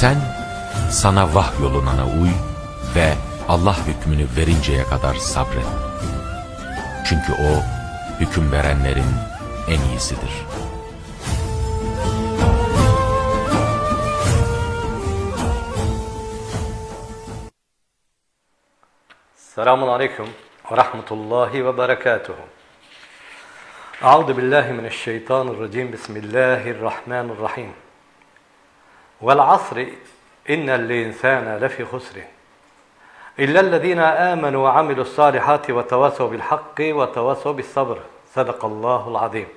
Sen sana vahyolunana uy ve Allah hükmünü verinceye kadar sabret. Çünkü o hüküm verenlerin en iyisidir. Selamun Aleyküm ve Rahmetullahi ve Berekatuhu. Euzu billahi mineşşeytanirracim. Bismillahirrahmanirrahim. Vel asri innel insane lefi husrin. İllellezine amenu ve amilus salihati ve tevasav bil hakki ve tevasav bis sabr. Sadakallahul azim.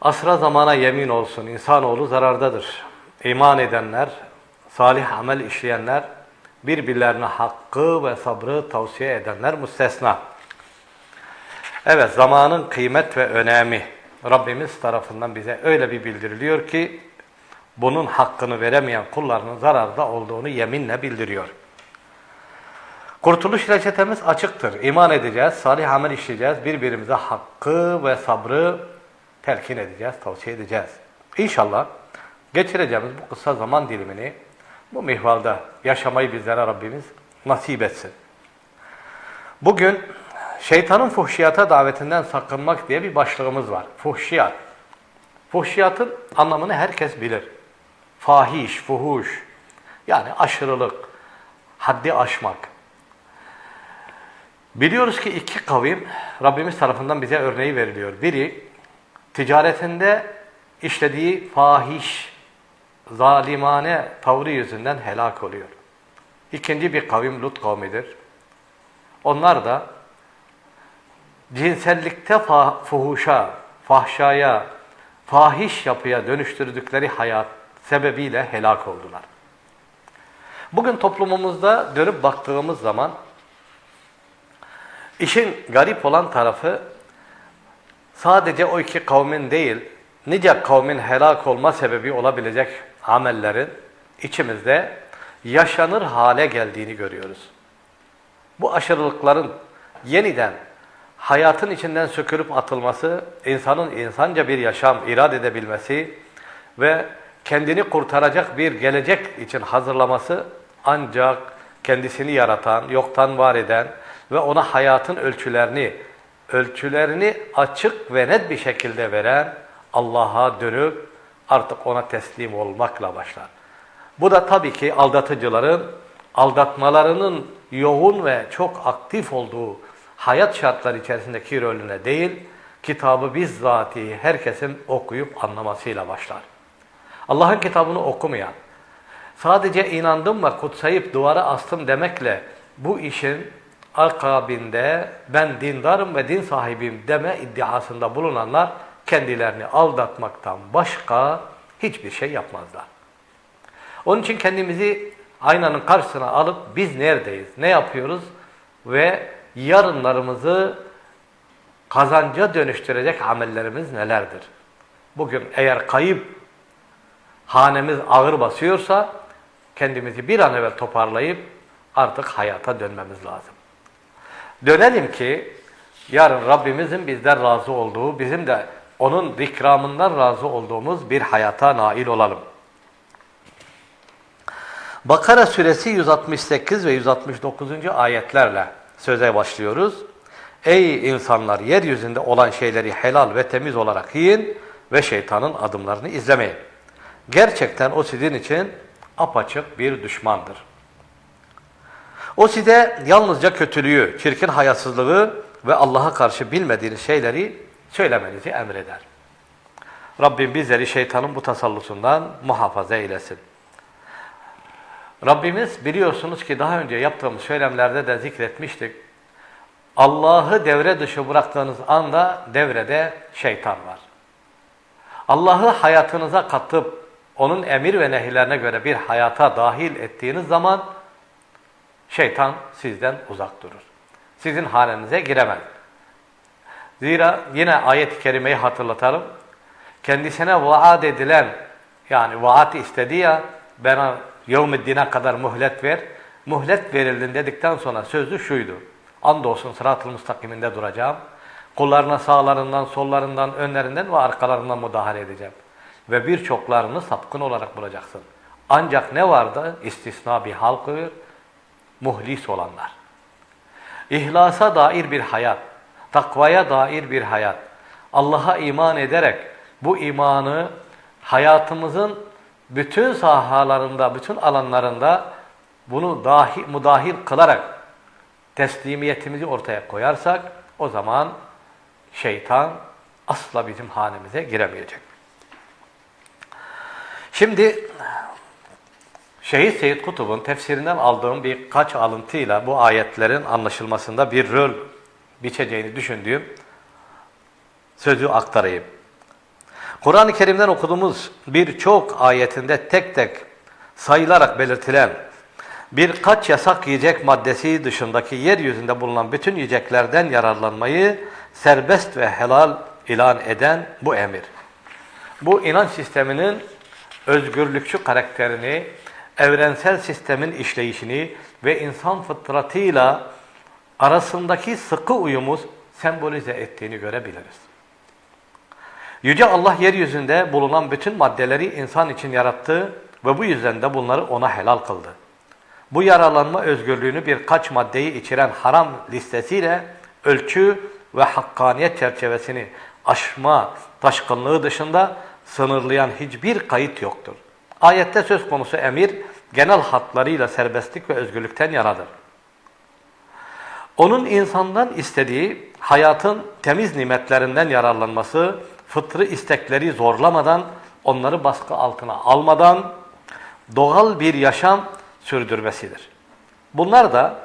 Asra zamana yemin olsun insanoğlu zarardadır. İman edenler, salih amel işleyenler, birbirlerine hakkı ve sabrı tavsiye edenler müstesna. Evet zamanın kıymet ve önemi Rabbimiz tarafından bize öyle bir bildiriliyor ki bunun hakkını veremeyen kullarının zararda olduğunu yeminle bildiriyor. Kurtuluş reçetemiz açıktır. İman edeceğiz, salih amel işleyeceğiz, birbirimize hakkı ve sabrı telkin edeceğiz, tavsiye edeceğiz. İnşallah geçireceğimiz bu kısa zaman dilimini bu mihvalda yaşamayı bizlere Rabbimiz nasip etsin. Bugün şeytanın fuhşiyata davetinden sakınmak diye bir başlığımız var. Fuhşiyat. Fuhşiyatın anlamını herkes bilir. Fahiş, fuhuş. Yani aşırılık, haddi aşmak. Biliyoruz ki iki kavim Rabbimiz tarafından bize örneği veriliyor. Biri ticaretinde işlediği fahiş, zalimane tavrı yüzünden helak oluyor. İkinci bir kavim Lut kavmidir. Onlar da cinsellikte fuhuşa, fahşaya, fahiş yapıya dönüştürdükleri hayat sebebiyle helak oldular. Bugün toplumumuzda dönüp baktığımız zaman işin garip olan tarafı sadece o iki kavmin değil, nice kavmin helak olma sebebi olabilecek amellerin içimizde yaşanır hale geldiğini görüyoruz. Bu aşırılıkların yeniden hayatın içinden sökülüp atılması, insanın insanca bir yaşam irade edebilmesi ve kendini kurtaracak bir gelecek için hazırlaması ancak kendisini yaratan, yoktan var eden ve ona hayatın ölçülerini, ölçülerini açık ve net bir şekilde veren Allah'a dönüp artık ona teslim olmakla başlar. Bu da tabii ki aldatıcıların aldatmalarının yoğun ve çok aktif olduğu hayat şartları içerisindeki rolüne değil, kitabı bizzati herkesin okuyup anlamasıyla başlar. Allah'ın kitabını okumayan, sadece inandım ve kutsayıp duvara astım demekle bu işin akabinde ben dindarım ve din sahibiyim deme iddiasında bulunanlar kendilerini aldatmaktan başka hiçbir şey yapmazlar. Onun için kendimizi aynanın karşısına alıp biz neredeyiz, ne yapıyoruz ve yarınlarımızı kazanca dönüştürecek amellerimiz nelerdir? Bugün eğer kayıp hanemiz ağır basıyorsa kendimizi bir an evvel toparlayıp artık hayata dönmemiz lazım. Dönelim ki yarın Rabbimizin bizden razı olduğu, bizim de onun ikramından razı olduğumuz bir hayata nail olalım. Bakara suresi 168 ve 169. ayetlerle söze başlıyoruz. Ey insanlar yeryüzünde olan şeyleri helal ve temiz olarak yiyin ve şeytanın adımlarını izlemeyin. Gerçekten o sizin için apaçık bir düşmandır. O size yalnızca kötülüğü, çirkin hayasızlığı ve Allah'a karşı bilmediğiniz şeyleri söylemenizi emreder. Rabbim bizleri şeytanın bu tasallusundan muhafaza eylesin. Rabbimiz biliyorsunuz ki daha önce yaptığımız söylemlerde de zikretmiştik. Allah'ı devre dışı bıraktığınız anda devrede şeytan var. Allah'ı hayatınıza katıp onun emir ve nehirlerine göre bir hayata dahil ettiğiniz zaman şeytan sizden uzak durur. Sizin halinize giremez. Zira yine ayet-i kerimeyi hatırlatalım. Kendisine vaat edilen yani vaat istedi ya bana yevmiddine kadar muhlet ver. Muhlet verildin dedikten sonra sözü şuydu. Andolsun sırat-ı müstakiminde duracağım. Kullarına sağlarından, sollarından, önlerinden ve arkalarından müdahale edeceğim. ve birçoklarını sapkın olarak bulacaksın. Ancak ne vardı? İstisna bir hal koyuyor. Muhlis olanlar. İhlasa dair bir hayat, takvaya dair bir hayat. Allah'a iman ederek bu imanı hayatımızın bütün sahalarında, bütün alanlarında bunu dahi, mudahil kılarak teslimiyetimizi ortaya koyarsak o zaman şeytan asla bizim hanemize giremeyecek. Şimdi Şehit Seyyid Kutub'un tefsirinden aldığım birkaç alıntıyla bu ayetlerin anlaşılmasında bir rol biçeceğini düşündüğüm sözü aktarayım. Kur'an-ı Kerim'den okuduğumuz birçok ayetinde tek tek sayılarak belirtilen birkaç yasak yiyecek maddesi dışındaki yeryüzünde bulunan bütün yiyeceklerden yararlanmayı serbest ve helal ilan eden bu emir. Bu inanç sisteminin özgürlükçü karakterini, evrensel sistemin işleyişini ve insan fıtratıyla arasındaki sıkı uyumu sembolize ettiğini görebiliriz. Yüce Allah yeryüzünde bulunan bütün maddeleri insan için yarattı ve bu yüzden de bunları ona helal kıldı. Bu yararlanma özgürlüğünü birkaç maddeyi içeren haram listesiyle ölçü ve hakkaniyet çerçevesini aşma taşkınlığı dışında sınırlayan hiçbir kayıt yoktur. Ayette söz konusu emir genel hatlarıyla serbestlik ve özgürlükten yanadır. Onun insandan istediği hayatın temiz nimetlerinden yararlanması, fıtrı istekleri zorlamadan, onları baskı altına almadan doğal bir yaşam sürdürmesidir. Bunlar da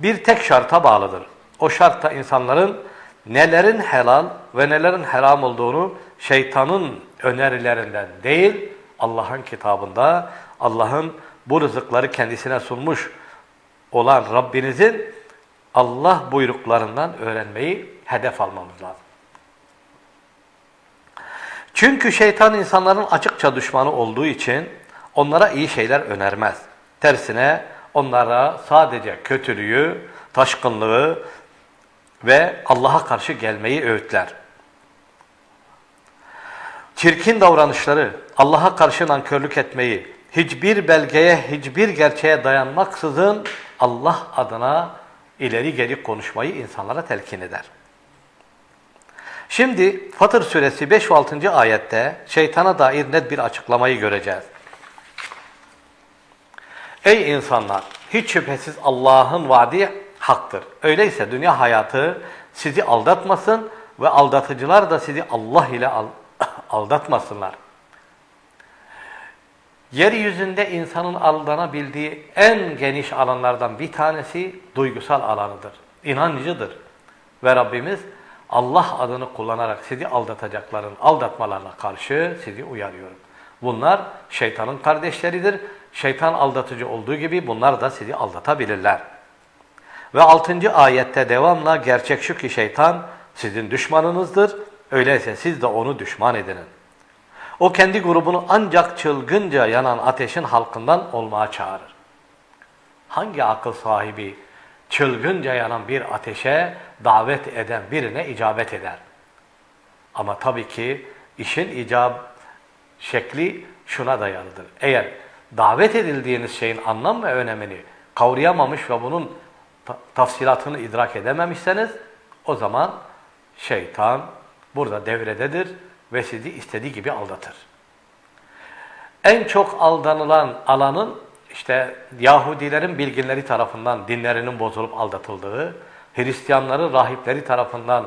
bir tek şarta bağlıdır. O şartta insanların nelerin helal ve nelerin haram olduğunu şeytanın önerilerinden değil, Allah'ın kitabında, Allah'ın bu rızıkları kendisine sunmuş olan Rabbinizin Allah buyruklarından öğrenmeyi hedef almamız lazım. Çünkü şeytan insanların açıkça düşmanı olduğu için onlara iyi şeyler önermez. Tersine onlara sadece kötülüğü, taşkınlığı ve Allah'a karşı gelmeyi öğütler. Çirkin davranışları, Allah'a karşı nankörlük etmeyi, hiçbir belgeye, hiçbir gerçeğe dayanmaksızın Allah adına ileri geri konuşmayı insanlara telkin eder. Şimdi Fatır suresi 5 ve 6. ayette şeytana dair net bir açıklamayı göreceğiz. Ey insanlar! Hiç şüphesiz Allah'ın vaadi haktır. Öyleyse dünya hayatı sizi aldatmasın ve aldatıcılar da sizi Allah ile aldatmasınlar. Yeryüzünde insanın aldanabildiği en geniş alanlardan bir tanesi duygusal alanıdır, inancıdır. Ve Rabbimiz Allah adını kullanarak sizi aldatacakların aldatmalarına karşı sizi uyarıyorum. Bunlar şeytanın kardeşleridir. Şeytan aldatıcı olduğu gibi bunlar da sizi aldatabilirler. Ve 6. ayette devamla gerçek şu ki şeytan sizin düşmanınızdır. Öyleyse siz de onu düşman edinin. O kendi grubunu ancak çılgınca yanan ateşin halkından olmaya çağırır. Hangi akıl sahibi çılgınca yanan bir ateşe davet eden birine icabet eder? Ama tabii ki işin icab şekli şuna dayalıdır. Eğer davet edildiğiniz şeyin anlam ve önemini kavrayamamış ve bunun ta tafsilatını idrak edememişseniz o zaman şeytan burada devrededir ve sizi istediği gibi aldatır. En çok aldanılan alanın işte Yahudilerin bilginleri tarafından dinlerinin bozulup aldatıldığı, Hristiyanların rahipleri tarafından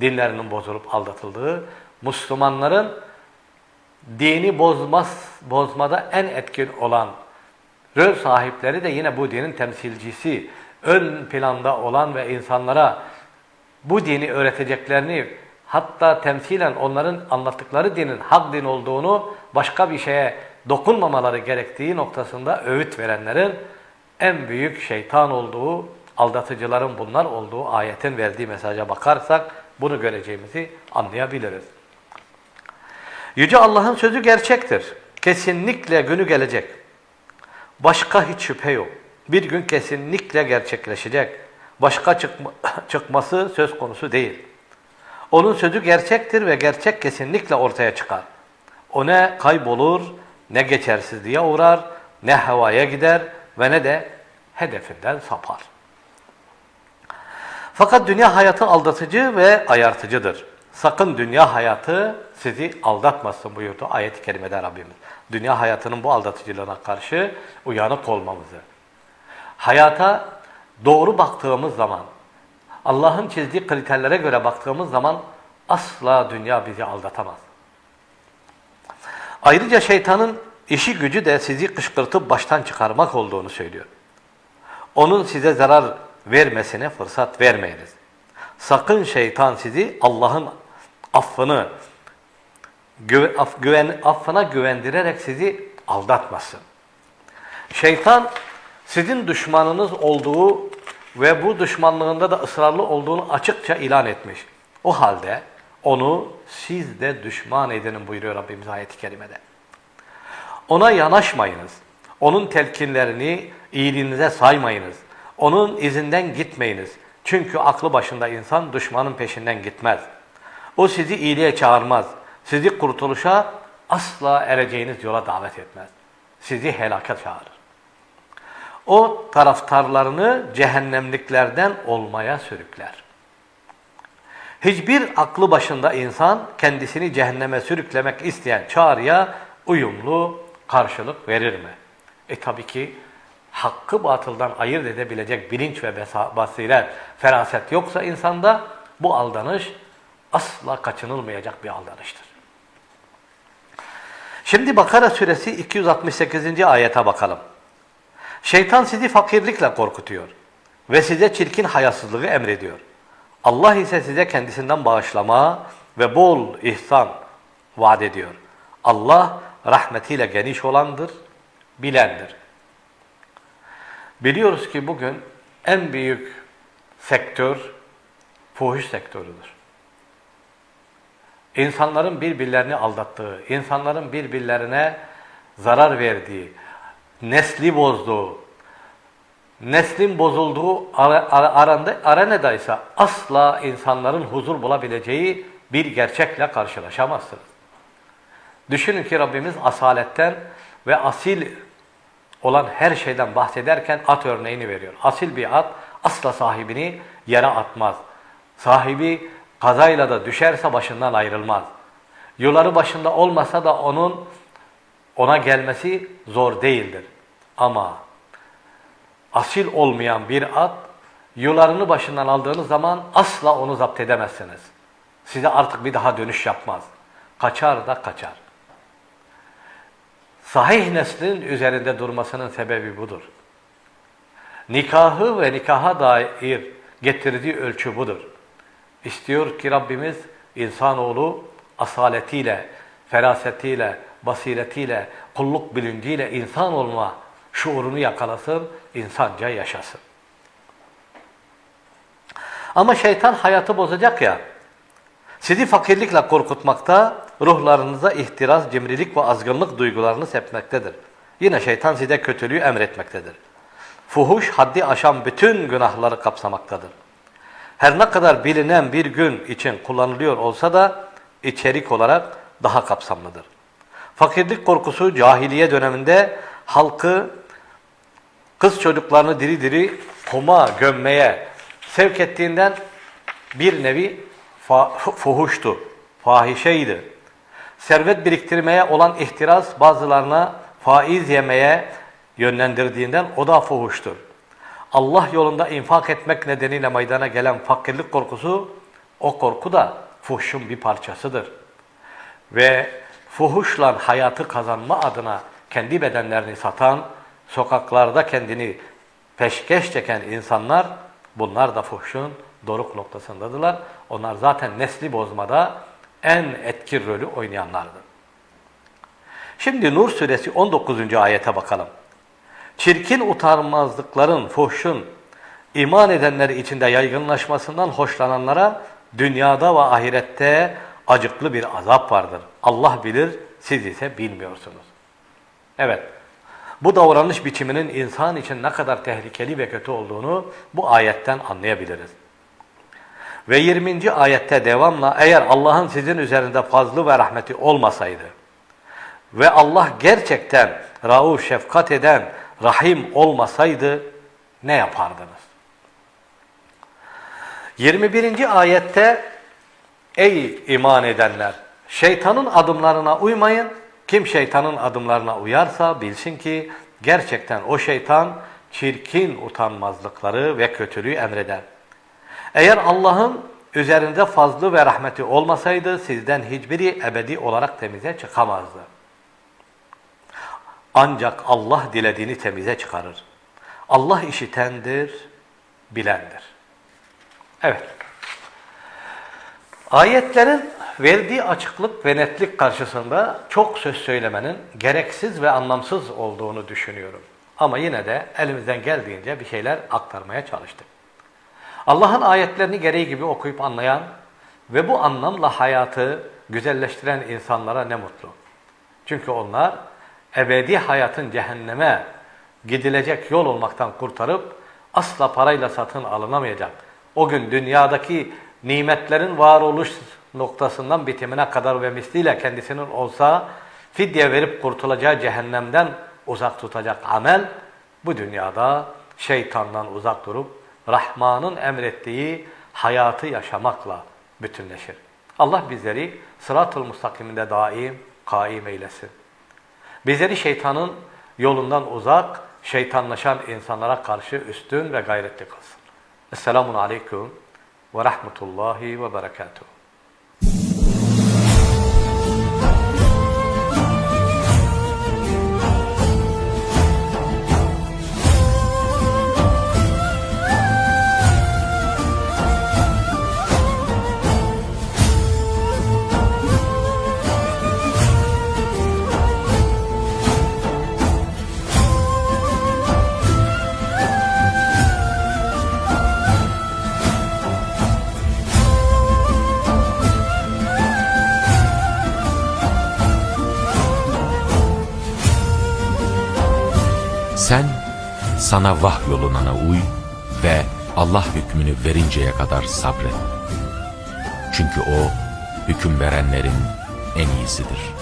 dinlerinin bozulup aldatıldığı, Müslümanların dini bozmaz, bozmada en etkin olan rol sahipleri de yine bu dinin temsilcisi, ön planda olan ve insanlara bu dini öğreteceklerini hatta temsilen onların anlattıkları dinin hak din olduğunu başka bir şeye dokunmamaları gerektiği noktasında öğüt verenlerin en büyük şeytan olduğu, aldatıcıların bunlar olduğu ayetin verdiği mesaja bakarsak bunu göreceğimizi anlayabiliriz. Yüce Allah'ın sözü gerçektir. Kesinlikle günü gelecek. Başka hiç şüphe yok. Bir gün kesinlikle gerçekleşecek. Başka çıkma, çıkması söz konusu değil. Onun sözü gerçektir ve gerçek kesinlikle ortaya çıkar. O ne kaybolur, ne geçersizliğe uğrar, ne havaya gider ve ne de hedefinden sapar. Fakat dünya hayatı aldatıcı ve ayartıcıdır. Sakın dünya hayatı sizi aldatmasın buyurdu ayet-i kerimede Rabbimiz. Dünya hayatının bu aldatıcılığına karşı uyanık olmamızı. Hayata doğru baktığımız zaman, Allah'ın çizdiği kriterlere göre baktığımız zaman asla dünya bizi aldatamaz. Ayrıca şeytanın işi gücü de sizi kışkırtıp baştan çıkarmak olduğunu söylüyor. Onun size zarar vermesine fırsat vermeyiniz. Sakın şeytan sizi Allah'ın affını güven, af, güven, affına güvendirerek sizi aldatmasın. Şeytan sizin düşmanınız olduğu ve bu düşmanlığında da ısrarlı olduğunu açıkça ilan etmiş. O halde onu siz de düşman edinin buyuruyor Rabbimiz ayet-i kerimede. Ona yanaşmayınız. Onun telkinlerini iyiliğinize saymayınız. Onun izinden gitmeyiniz. Çünkü aklı başında insan düşmanın peşinden gitmez. O sizi iyiliğe çağırmaz. Sizi kurtuluşa asla ereceğiniz yola davet etmez. Sizi helaka çağırır. O taraftarlarını cehennemliklerden olmaya sürükler. Hiçbir aklı başında insan kendisini cehenneme sürüklemek isteyen çağrıya uyumlu karşılık verir mi? E tabii ki hakkı batıldan ayırt edebilecek bilinç ve basiret, feraset yoksa insanda bu aldanış asla kaçınılmayacak bir aldanıştır. Şimdi Bakara suresi 268. ayete bakalım. Şeytan sizi fakirlikle korkutuyor ve size çirkin hayasızlığı emrediyor. Allah ise size kendisinden bağışlama ve bol ihsan vaat ediyor. Allah rahmetiyle geniş olandır, bilendir. Biliyoruz ki bugün en büyük sektör fuhuş sektörüdür. İnsanların birbirlerini aldattığı, insanların birbirlerine zarar verdiği, nesli bozduğu, neslin bozulduğu ara- ara- aranda, arenadaysa asla insanların huzur bulabileceği bir gerçekle karşılaşamazsınız. Düşünün ki Rabbimiz asaletten ve asil olan her şeyden bahsederken at örneğini veriyor. Asil bir at asla sahibini yere atmaz. Sahibi kazayla da düşerse başından ayrılmaz. Yuları başında olmasa da onun ona gelmesi zor değildir. Ama asil olmayan bir at yularını başından aldığınız zaman asla onu zapt edemezsiniz. Size artık bir daha dönüş yapmaz. Kaçar da kaçar. Sahih neslin üzerinde durmasının sebebi budur. Nikahı ve nikaha dair getirdiği ölçü budur. İstiyor ki Rabbimiz insanoğlu asaletiyle, ferasetiyle, basiretiyle, kulluk bilinciyle insan olma şuurunu yakalasın, insanca yaşasın. Ama şeytan hayatı bozacak ya, sizi fakirlikle korkutmakta, ruhlarınıza ihtiras, cimrilik ve azgınlık duygularını sepmektedir. Yine şeytan size kötülüğü emretmektedir. Fuhuş haddi aşan bütün günahları kapsamaktadır. Her ne kadar bilinen bir gün için kullanılıyor olsa da içerik olarak daha kapsamlıdır. Fakirlik korkusu cahiliye döneminde halkı kız çocuklarını diri diri kuma gömmeye sevk ettiğinden bir nevi fa- fuhuştu, fahişeydi. Servet biriktirmeye olan ihtiras bazılarına faiz yemeye yönlendirdiğinden o da fuhuştur. Allah yolunda infak etmek nedeniyle meydana gelen fakirlik korkusu, o korku da fuhşun bir parçasıdır. Ve fuhuşla hayatı kazanma adına kendi bedenlerini satan, sokaklarda kendini peşkeş çeken insanlar, bunlar da fuhşun doruk noktasındadırlar. Onlar zaten nesli bozmada en etkin rolü oynayanlardır. Şimdi Nur suresi 19. ayete bakalım. Çirkin utanmazlıkların, fuhşun, iman edenleri içinde yaygınlaşmasından hoşlananlara dünyada ve ahirette acıklı bir azap vardır. Allah bilir, siz ise bilmiyorsunuz. Evet, bu davranış biçiminin insan için ne kadar tehlikeli ve kötü olduğunu bu ayetten anlayabiliriz. Ve 20. ayette devamla eğer Allah'ın sizin üzerinde fazlı ve rahmeti olmasaydı ve Allah gerçekten rauf şefkat eden rahim olmasaydı ne yapardınız? 21. ayette Ey iman edenler! Şeytanın adımlarına uymayın. Kim şeytanın adımlarına uyarsa bilsin ki gerçekten o şeytan çirkin utanmazlıkları ve kötülüğü emreder. Eğer Allah'ın üzerinde fazlı ve rahmeti olmasaydı sizden hiçbiri ebedi olarak temize çıkamazdı. Ancak Allah dilediğini temize çıkarır. Allah işitendir, bilendir. Evet. Ayetlerin verdiği açıklık ve netlik karşısında çok söz söylemenin gereksiz ve anlamsız olduğunu düşünüyorum. Ama yine de elimizden geldiğince bir şeyler aktarmaya çalıştık. Allah'ın ayetlerini gereği gibi okuyup anlayan ve bu anlamla hayatı güzelleştiren insanlara ne mutlu. Çünkü onlar ebedi hayatın cehenneme gidilecek yol olmaktan kurtarıp asla parayla satın alınamayacak. O gün dünyadaki nimetlerin varoluş noktasından bitimine kadar ve misliyle kendisinin olsa fidye verip kurtulacağı cehennemden uzak tutacak amel bu dünyada şeytandan uzak durup Rahman'ın emrettiği hayatı yaşamakla bütünleşir. Allah bizleri sırat-ı mustakiminde daim, kaim eylesin. Bizleri şeytanın yolundan uzak, şeytanlaşan insanlara karşı üstün ve gayretli kılsın. Esselamun Aleyküm ve Rahmetullahi ve Berekatuhu. Sana vahyolunana uy ve Allah hükmünü verinceye kadar sabret. Çünkü o hüküm verenlerin en iyisidir.